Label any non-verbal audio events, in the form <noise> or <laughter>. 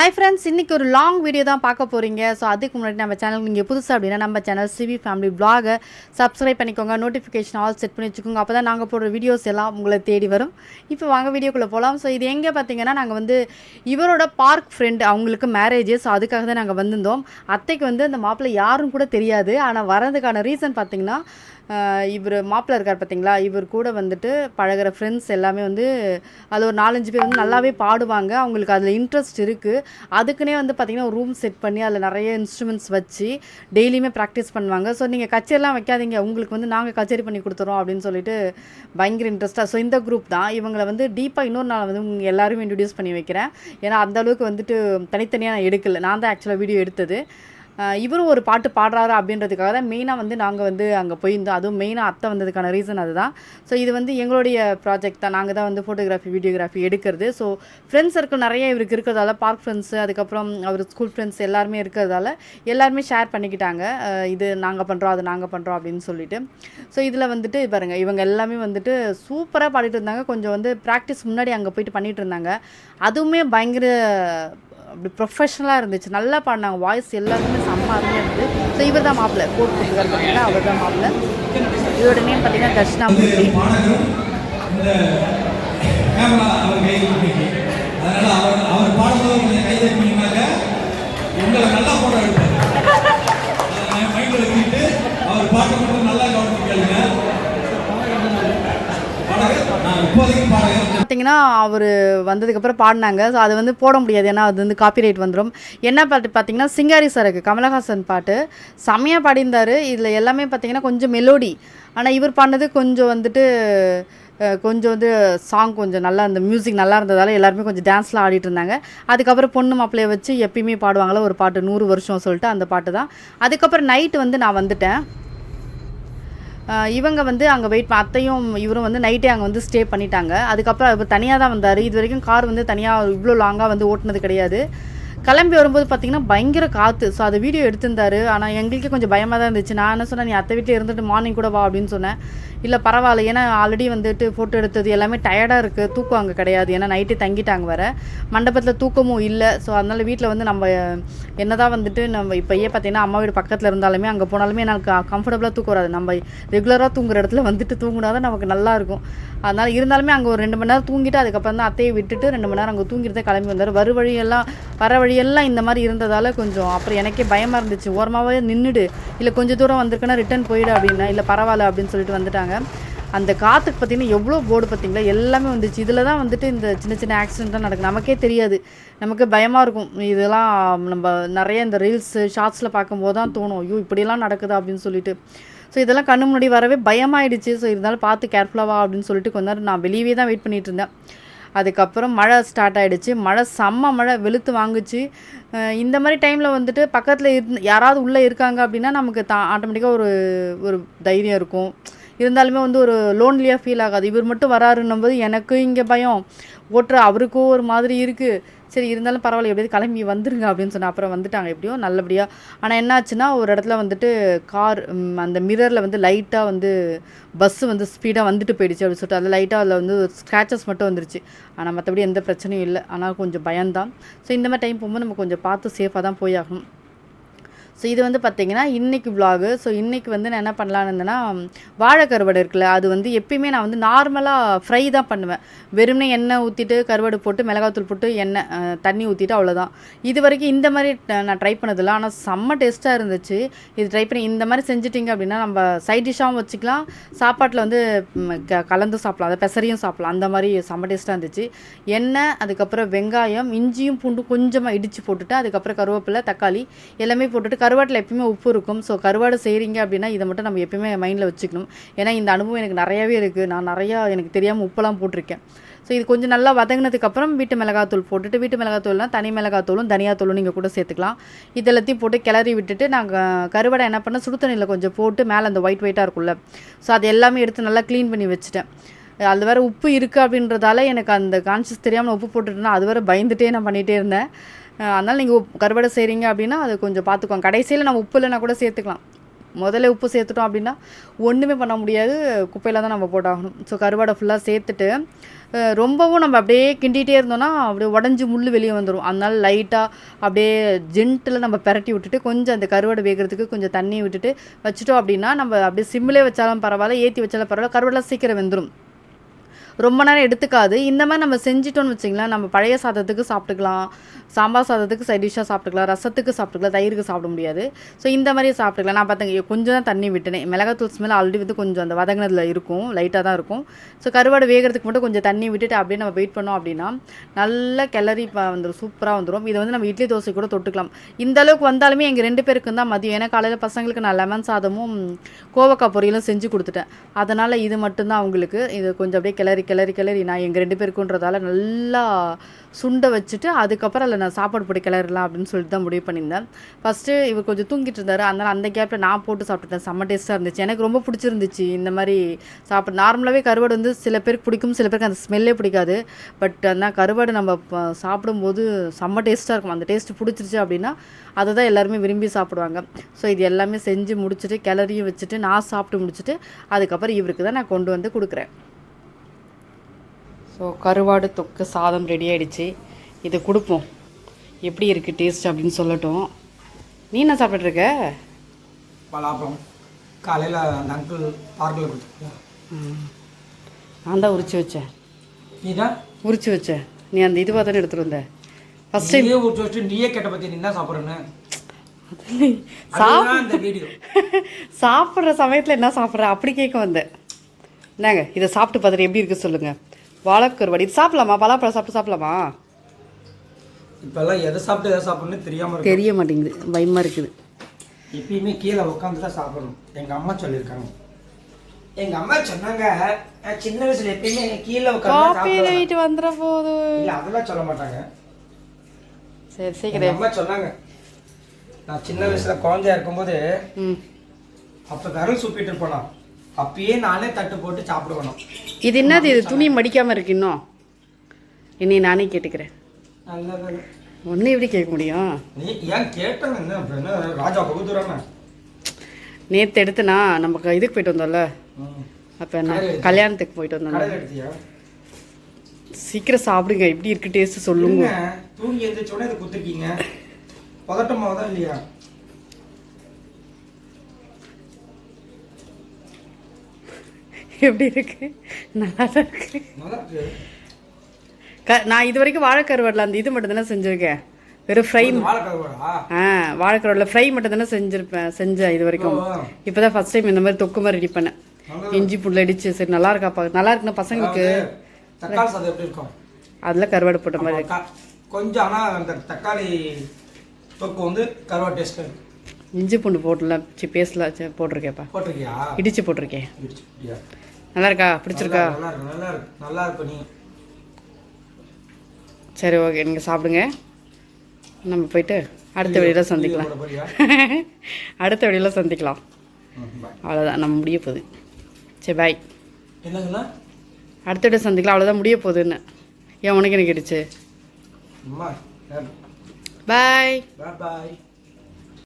Hi friends இன்றைக்கி ஒரு long video தான் பார்க்க போகிறீங்க ஸோ அதுக்கு முன்னாடி நம்ம சேனல் நீங்கள் புதுசாக அப்படின்னா நம்ம சேனல் சிவி ஃபேமிலி பிளாகை சப்ஸ்கிரைப் பண்ணிக்கோங்க. நோட்டிஃபிகேஷன் ஆல் செட் பண்ணி வச்சுக்கோங்க. அப்போ தான் நாங்கள் போடுற வீடியோஸ் எல்லாம் உங்களை தேடி வரும். இப்போ வாங்க வீடியோக்குள்ளே போகலாம் ஸோ இது எங்கே பார்த்தீங்கன்னா நாங்கள் வந்து இவரோட பார்க் ஃப்ரெண்டு அவங்களுக்கு மேரேஜ் ஸோ அதுக்காக தான் நாங்கள் வந்திருந்தோம். அத்தைக்கு வந்து அந்த மாப்பிள்ளை யாரும் கூட தெரியாது. ஆனால் வரதுக்கான ரீசன் பார்த்தீங்கன்னா இவர் மாப்பிள்ளை இருக்கார் பார்த்தீங்களா இவர் கூட வந்துட்டு பழகுற ஃப்ரெண்ட்ஸ் எல்லாமே வந்து அது ஒரு நாலஞ்சு பேர் வந்து நல்லாவே பாடுவாங்க. அவங்களுக்கு அதில் இன்ட்ரெஸ்ட் இருக்குது அதுக்குன்னே வந்து பார்த்திங்கன்னா ஒரு ரூம் செட் பண்ணி அதில் நிறைய இன்ஸ்ட்ருமெண்ட்ஸ் வச்சு டெய்லியுமே ப்ராக்டிஸ் பண்ணுவாங்க. ஸோ நீங்கள் கச்சேரிலாம் வைக்காதீங்க. உங்களுக்கு வந்து நாங்கள் கச்சேரி பண்ணி கொடுத்துறோம் அப்படின்னு சொல்லிட்டு பயங்கர இன்ட்ரெஸ்ட்டாக ஸோ இந்த குரூப் தான். இவங்களை வந்து டீப்பாக இன்னொரு நாள் வந்து உங்க எல்லாரும் இன்ட்ரடியூஸ் பண்ணி வைக்கிறேன். ஏன்னா அந்தளவுக்கு வந்துட்டு தனித்தனியாக நான் எடுக்கல. நான் தான் ஆக்சுவலாக வீடியோ எடுத்தது. இவரும் ஒரு பாட்டு பாடுறாரு அப்படின்றதுக்காக தான் மெயினாக வந்து நாங்கள் வந்து அங்கே போயிருந்தோம் அதுவும் மெயினாக அத்தை வந்ததுக்கான ரீசன் அதுதான். ஸோ இது வந்து எங்களுடைய ப்ராஜெக்ட் தான். நாங்கள் தான் வந்து ஃபோட்டோகிராஃபி வீடியோகிராஃபி எடுக்கிறது. ஸோ ஃப்ரெண்ட்ஸ் சர்க்கிள் நிறைய இவருக்கு இருக்கிறதால பார்க் ஃப்ரெண்ட்ஸு அதுக்கப்புறம் அவர் ஸ்கூல் ஃப்ரெண்ட்ஸ் எல்லாருமே இருக்கிறதால எல்லாருமே ஷேர் பண்ணிக்கிட்டாங்க. இது நாங்கள் பண்ணுறோம் அது நாங்கள் பண்ணுறோம் அப்படின்னு சொல்லிட்டு. ஸோ இதில் வந்துட்டு பாருங்க இவங்க எல்லாமே வந்துட்டு சூப்பராக பாடிட்டு இருந்தாங்க. கொஞ்சம் வந்து ப்ராக்டிஸ் முன்னாடி அங்கே போயிட்டு பண்ணிகிட்டு இருந்தாங்க. அதுவுமே பயங்கர அப்படி ப்ரொஃபஷனலாக இருந்துச்சு. நல்லா பாடினாங்க. வாய்ஸ் எல்லாருமே செம்ம அருமையாக இருந்தது. ஸோ இவர் தான் மாப்பிள்ளை போட்டு கொடுத்துருக்காரு பார்த்தீங்கன்னா அவர் தான் மாப்பிள்ளை இதோட நேம் பார்த்தீங்கன்னா தர்ஷனாமூர்த்தி மட்டும் நல்லா கவனிச்சு கேளுங்க. பாடகர் நான் இப்போதைக்கு பாடகர் பார்த்தீங்கன்னா அவர் வந்ததுக்கப்புறம் பாடினாங்க. ஸோ அது வந்து போட முடியாது. ஏன்னா அது வந்து காப்பிரைட் வந்துடும் என்ன பாட்டு பார்த்தீங்கன்னா சிங்காரி சரக்கு கமலஹாசன் பாட்டு. செம்மையாக பாடியிருந்தார். இதில் எல்லாமே பார்த்தீங்கன்னா கொஞ்சம் மெலோடி ஆனால் இவர் பாடினது கொஞ்சம் வந்துட்டு கொஞ்சம் வந்து சாங் கொஞ்சம் நல்லா அந்த மியூசிக் நல்லா இருந்ததால் எல்லாருமே கொஞ்சம் டான்ஸ்லாம் ஆடிட்டு இருந்தாங்க. அதுக்கப்புறம் பொண்ணு மாப்பிள்ளைய வச்சு எப்பயுமே பாடுவாங்களா ஒரு பாட்டு நூறு வருஷம் சொல்லிட்டு அந்த பாட்டு தான். அதுக்கப்புறம் நைட்டு வந்து நான் வந்துட்டேன். இவங்க வந்து அங்கே வெயிட் அத்தையும் இவரும் வந்து நைட்டே அங்கே வந்து ஸ்டே பண்ணிட்டாங்க. அதுக்கப்புறம் அவர் தனியாக தான் வந்தார். இது வரைக்கும் கார் வந்து தனியாக இவ்வளோ லாங்காக வந்து ஓட்டினது கிடையாது. கிளம்பி வரும்போது பார்த்தீங்கன்னா பயங்கர காற்று ஸோ அதை வீடியோ எடுத்திருந்தாரு. ஆனால் எங்களுக்கே கொஞ்சம் பயமாக தான் இருந்துச்சு. நான் என்ன சொன்னேன் நீ அத்தை வீட்டில் இருந்துட்டு மார்னிங் கூட வா அப்படின்னு சொன்னேன். இல்லை பரவாயில்ல. ஏன்னா ஆல்ரெடி வந்துட்டு ஃபோட்டோ எடுத்தது எல்லாமே டயர்டாக இருக்குது தூக்கம் அங்கே கிடையாது. ஏன்னா நைட்டே தங்கிட்டாங்க வர மண்டபத்தில் தூக்கமும் இல்லை. ஸோ அதனால் வீட்டில் வந்து நம்ம என்ன தான் வந்துட்டு நம்ம இப்போயே பார்த்தீங்கன்னா அம்மா வீடு பக்கத்தில் இருந்தாலுமே அங்கே போனாலுமே எனக்கு கம்ஃபர்டபுளாக தூக்கம் வராது. நம்ம ரெகுலராக தூங்குற இடத்துல வந்துட்டு தூங்கினா தான் நமக்கு நல்லா இருக்கும். அதனால் இருந்தாலுமே அங்கே ஒரு ரெண்டு மணி நேரம் தூங்கிட்டு அதுக்கப்புறம் தான் அத்தையை விட்டுட்டு ரெண்டு மணி நேரம் அங்கே தூங்கிட்டு தான் கிளம்பி வந்தார். வரு வழியெல்லாம் வர வழி வழியெல்லாம் இந்த மாதிரி இருந்ததால் கொஞ்சம் அப்புறம் எனக்கே பயமாக இருந்துச்சு. ஓரமாகவே நின்றுடு இல்லை கொஞ்சம் தூரம் வந்திருக்கேன்னா ரிட்டன் போயிடு அப்படின்னா இல்லை பரவாயில்ல அப்படின்னு சொல்லிட்டு வந்துட்டாங்க. அந்த காற்றுக்கு பார்த்தீங்கன்னா எவ்வளோ போர்டு பார்த்தீங்களா எல்லாமே வந்துச்சு. இதில் தான் வந்துட்டு இந்த சின்ன சின்ன ஆக்சிடென்ட்லாம் நடக்கும் நமக்கே தெரியாது. நமக்கு பயமாக இருக்கும். இதெல்லாம் நம்ம நிறைய இந்த ரீல்ஸு ஷார்ட்ஸில் பார்க்கும்போது தான் தோணும். ஐயோ இப்படியெல்லாம் நடக்குதா அப்படின்னு சொல்லிட்டு. ஸோ இதெல்லாம் கண்ணு முன்னாடி வரவே பயமாயிடுச்சு. ஸோ இருந்தாலும் பார்த்து கேர்ஃபுல்லாக வா அப்படின்னு சொல்லிட்டு கொஞ்ச நேரம் நான் வெளியவே தான் வெயிட் பண்ணிகிட்டு இருந்தேன். அதுக்கப்புறம் மழை ஸ்டார்ட் ஆகிடுச்சு மழை செம்ம மழை வெளுத்து வாங்குச்சு. இந்த மாதிரி டைமில் வந்துட்டு பக்கத்தில் இருந்து யாராவது உள்ளே இருக்காங்க அப்படின்னா நமக்கு தா ஆட்டோமேட்டிக்காக ஒரு ஒரு தைரியம் இருக்கும். இருந்தாலுமே வந்து ஒரு லோன்லியாக ஃபீல் ஆகாது. இவர் மட்டும் வராருன்னும் போது எனக்கு இங்கே பயம். ஓட்டுற அவருக்கும் ஒரு மாதிரி இருக்குது சரி இருந்தாலும் பரவாயில்ல எப்படியாவது கிளம்பி வந்துருங்க அப்படின்னு சொன்னால் அப்புறம் வந்துட்டாங்க எப்படியோ நல்லபடியாக ஆனால் என்னாச்சுன்னா ஒரு இடத்துல வந்துட்டு கார் அந்த மிரரில் வந்து லைட்டாக வந்து பஸ்ஸு வந்து ஸ்பீடாக வந்துட்டு போயிடுச்சு அப்படின்னு சொல்லிட்டு அதில் லைட்டாக அதில் வந்து ஸ்க்ராச்சஸ் மட்டும் வந்துருச்சு. ஆனால் மற்றபடி எந்த பிரச்சனையும் இல்லை. ஆனால் கொஞ்சம் பயம்தான். ஸோ இந்த மாதிரி டைம் போகும்போது நம்ம கொஞ்சம் பார்த்து சேஃபாக தான் போய் ஆகணும். ஸோ இது வந்து பார்த்திங்கன்னா இன்றைக்கி விலாகு ஸோ இன்றைக்கி வந்து நான் என்ன பண்ணலான்னு இருந்தேன்னா வாழை கருவாடு இருக்குல்ல அது வந்து எப்பயுமே நான் வந்து நார்மலாக ஃப்ரை தான் பண்ணுவேன். வெறும்னே எண்ணெய் ஊற்றிட்டு கருவாடு போட்டு மிளகாத்தூள் போட்டு எண்ணெய் தண்ணி ஊற்றிட்டு அவ்வளோதான் இது வரைக்கும் இந்த மாதிரி நான் ட்ரை பண்ணதில்ல. ஆனால் செம்ம டேஸ்ட்டாக இருந்துச்சு. இது ட்ரை பண்ணி இந்த மாதிரி செஞ்சிட்டிங்க அப்படின்னா நம்ம சைட் டிஷ்ஷாகவும் வச்சுக்கலாம். சாப்பாட்டில் வந்து க கலந்து சாப்பிட்லாம். அதை பெசரியும் சாப்பிடலாம். அந்த மாதிரி செம்ம டேஸ்ட்டாக இருந்துச்சு. எண்ணெய் அதுக்கப்புறம் வெங்காயம் இஞ்சியும் பூண்டும் கொஞ்சமாக இடித்து போட்டுட்டு அதுக்கப்புறம் கருவேப்பிலை தக்காளி எல்லாமே போட்டுட்டு கருவாட்டில் எப்பயுமே உப்பு இருக்கும். ஸோ கருவாடு செய்கிறீங்க அப்படின்னா இதை மட்டும் நம்ம எப்பயுமே மைண்டில் வச்சுக்கணும். ஏன்னா இந்த அனுபவம் எனக்கு நிறையாவே இருக்குது நான் நிறையா எனக்கு தெரியாமல் உப்பெல்லாம் போட்டிருக்கேன். ஸோ இது கொஞ்சம் நல்லா வதங்கினதுக்கப்புறம் வீட்டு மிளகாத்தூள் போட்டுட்டு வீட்டு மிளகாத்தூள்னா தனி மிளகாத்தூளும் தனியாத்தூளும் நீங்கள் கூட சேர்த்துக்கலாம். இது எல்லாத்தையும் போட்டு கிளறி விட்டுட்டு நாங்கள் கருவாடை என்ன பண்ணேன் சுடு தண்ணியில் கொஞ்சம் போட்டு மேலே அந்த ஒயிட் ஒயிட்டாக இருக்கும்ல. ஸோ அது எல்லாமே எடுத்து நல்லா க்ளீன் பண்ணி வச்சுட்டேன். அது வேறு உப்பு இருக்குது அப்படின்றதால எனக்கு அந்த கான்ஷியஸ் தெரியாமல் உப்பு போட்டுட்டேன்னா அது வேறு பயந்துட்டே நான் பண்ணிகிட்டே இருந்தேன். அதனால் நீங்கள் கருவாடை செய்கிறீங்க அப்படின்னா அது கொஞ்சம் பார்த்துக்கோங்க கடைசியில் நம்ம உப்பு இல்லைனா கூட சேர்த்துக்கலாம். முதல்ல உப்பு சேர்த்துட்டோம் அப்படின்னா ஒன்றுமே பண்ண முடியாது. குப்பையில் தான் நம்ம போட்டாகணும். ஸோ கருவாடை ஃபுல்லாக சேர்த்துட்டு ரொம்பவும் நம்ம அப்படியே கிண்டிகிட்டே இருந்தோம்னா அப்படியே உடஞ்சி முள் வெளியே வந்துடும் அதனால லைட்டாக அப்படியே ஜென்ட்டில் நம்ம பரட்டி விட்டுட்டு கொஞ்சம் அந்த கருவாடை வேகிறதுக்கு கொஞ்சம் தண்ணி விட்டுட்டு வச்சுட்டோம் அப்படின்னா நம்ம அப்படியே சிம்மிலே வச்சாலும் பரவாயில்ல ஏற்றி வச்சாலும் பரவாயில்ல கருவாடெலாம் சீக்கிரம் வெந்துடும் ரொம்ப நேரம் எடுத்துக்காது. இந்த மாதிரி நம்ம செஞ்சிட்டோம்னு வச்சிங்களேன் நம்ம பழைய சாதத்துக்கு சாப்பிட்டுக்கலாம். சாம்பார் சாதத்துக்கு சைட் டிஷ்ஷாக சாப்பிட்டுக்கலாம் ரசத்துக்கு சாப்பிட்டுக்கலாம் தயிருக்கு சாப்பிட முடியாது. ஸோ இந்த மாதிரி சாப்பிட்டுக்கலாம். நான் பார்த்தேங்க கொஞ்சம் தான் தண்ணி விட்டுனேன். மிளகாத்தூள் ஸ்மெல் ஆல்ரெடி வந்து கொஞ்சம் அந்த வதங்கினதில் இருக்கும் லைட்டாக தான் இருக்கும். ஸோ கருவாடு வேகிறதுக்கு மட்டும் கொஞ்சம் தண்ணி விட்டுட்டு அப்படியே நம்ம வெயிட் பண்ணோம் அப்படின்னா நல்லா கிளறி வந்துடும் சூப்பராக வந்துடும் இதை வந்து நம்ம இட்லி தோசை கூட தொட்டுக்கலாம். இந்த அளவுக்கு வந்தாலுமே எங்கள் ரெண்டு பேருக்கும் தான் மதியம். ஏன்னா காலையில் பசங்களுக்கு நான் லெமன் சாதமும் கோவக்காய் பொரியலும் செஞ்சு கொடுத்துட்டேன். அதனால் இது மட்டும்தான் அவங்களுக்கு. இது கொஞ்சம் அப்படியே கிளறி கிளறி கிளறி நான் எங்கள் ரெண்டு பேருக்குன்றதால நல்லா சுண்டை வச்சுட்டு அதுக்கப்புறம் அதில் நான் சாப்பாடு போட்டு கிளறலாம் அப்படின்னு சொல்லிட்டு தான் முடிவு பண்ணியிருந்தேன். ஃபஸ்ட்டு இவர் கொஞ்சம் தூங்கிட்டு இருந்தார் அதனால் அந்த கேப்பில் நான் போட்டு சாப்பிட்டுட்டேன். செம்ம டேஸ்ட்டாக இருந்துச்சு. எனக்கு ரொம்ப பிடிச்சிருந்துச்சு இந்த மாதிரி சாப்பிட. நார்மலாகவே கருவாடு வந்து சில பேருக்கு பிடிக்கும் சில பேருக்கு அந்த ஸ்மெல்லே பிடிக்காது. பட் ஆனால் கருவாடு நம்ம சாப்பிடும்போது செம்ம டேஸ்ட்டாக இருக்கும். அந்த டேஸ்ட் பிடிச்சிருச்சு அப்படின்னா அதை தான் எல்லாருமே விரும்பி சாப்பிடுவாங்க. ஸோ இது எல்லாமே செஞ்சு முடிச்சுட்டு கிளறியும் வச்சுட்டு நான் சாப்பிட்டு முடிச்சுட்டு அதுக்கப்புறம் இவருக்கு தான் நான் கொண்டு வந்து கொடுக்குறேன். ஸோ கருவாடு தொக்கு சாதம் ரெடி ஆகிடுச்சி இது கொடுப்போம். எப்படி இருக்குது டேஸ்ட் அப்படின்னு சொல்லட்டும். நீ என்ன சாப்பிட்ருக்க பலாப்பழம். காலையில் அந்த அங்கிள் பார்க்கில் கொடுத்துருக்கா நான் தான் உரிச்சு வச்சேன். நீ தான்? உரிச்சு வச்சேன். நீ அந்த இதுவாக தானே எடுத்துகிட்டு வந்த? ஃபஸ்ட் டைம் நீயே ஊற்றி வச்சுட்டு நீயே கேட்ட பற்றி நீ என்ன சாப்பிட்றேன்னு? <laughs> சாப்பிட்ற சமயத்தில் என்ன சாப்பிட்ற? அப்படி கேட்க வந்தேன். என்னங்க இதை சாப்பிட்டு பார்த்துட்டு எப்படி இருக்கு சொல்லுங்கள் வாழைக்கருவாடி. இது சாப்பிடலாமா? பலாப்பழம் சாப்பிட்டு சாப்பிடலாமா? இப்போல்லாம் எதை சாப்பிட்டு எதை சாப்பிட்ணுன்னு தெரியாமல் இருக்கு தெரிய மாட்டேங்குது. பயமாக இருக்குது. எப்பயுமே கீழே உட்காந்து தான் சாப்பிடணும். எங்கள் அம்மா சொல்லியிருக்காங்க. எங்கள் அம்மா சொன்னாங்க நான் சின்ன வயசுல எப்பயுமே கீழே உட்காந்து லைட் வந்துட போது. இல்லை அதெல்லாம் சொல்ல மாட்டாங்க. சரி சீக்கிரம். அம்மா சொன்னாங்க நான் சின்ன வயசுல குழந்தையா இருக்கும்போது ம். அப்போ விரல் சூப்பிட்டு போனான் அப்பயே நானே தட்டு போட்டு சாப்பிடுவேணும் இது என்னது? இது துணி மடிக்காமல் இருக்கு இன்னும்? என்னை நானே கேட்டுக்கிறேன். நல்லது. ஒன்று எப்படி கேட்க முடியும்? நீ ஏன் கேட்டேன் என்ன? அப்ப என்ன ராஜா பகுதூரான நேற்று எடுத்துனா நம்ம இதுக்கு போயிட்டு வந்தோம்ல. அப்போ என்ன கல்யாணத்துக்கு போயிட்டு எடுத்தியா? சீக்கிரம் சாப்பிடுங்க எப்படி இருக்கு டேஸ்ட் சொல்லுங்க. தூங்கி எழுந்திரிச்ச உடனே இதை குத்துருக்கீங்க பதட்டமாக தான் இல்லையா? எப்படி இருக்கு? நல்லா தான் இருக்கு. நல்லா இருக்கு க நான் இது வரைக்கும் வாழைக்கருவாடில் அந்த இது மட்டும் தானே செஞ்சுருக்கேன் வெறும் ஃப்ரை ஆ வாழைக்கருவாடில் ஃப்ரை மட்டும் தானே செஞ்சுருப்பேன் செஞ்சேன் இது வரைக்கும். இப்போ தான் ஃபஸ்ட் டைம் இந்த மாதிரி தொக்கு மாதிரி ரெடி பண்ணேன். இஞ்சி புல் அடிச்சு சரி நல்லா இருக்காப்பா நல்லா இருக்குண்ணா பசங்களுக்கு அதில் கருவாடு போட்ட மாதிரி கொஞ்சம் ஆனால் அந்த தக்காளி தொக்கு வந்து கருவா டேஸ்ட் இருக்கு இஞ்சி பூண்டு போட்டுல சி பேஸ்ட்ல சி, போட்டிருக்கேன்ப்பா போட்டிருக்கியா இடிச்சு போட்டிருக்கேன்? நல்லா இருக்கா பிடிச்சிருக்கா நல்லா இருக்கு நல்லா இருக்கு நீ சரி ஓகே நீங்கள் சாப்பிடுங்க. நம்ம போயிட்டு அடுத்த வெளியில் சந்திக்கலாம். <laughs> அடுத்த வெளியில் சந்திக்கலாம். அவ்வளோதான் நம்ம முடிய போகுது. சரி பாய் அடுத்த வீடியோ சந்திக்கலாம் அவ்வளோதான் முடிய போகுதுன்னு. ஏன் உனக்கு எனக்கு கிடைச்சு பாய் பாய்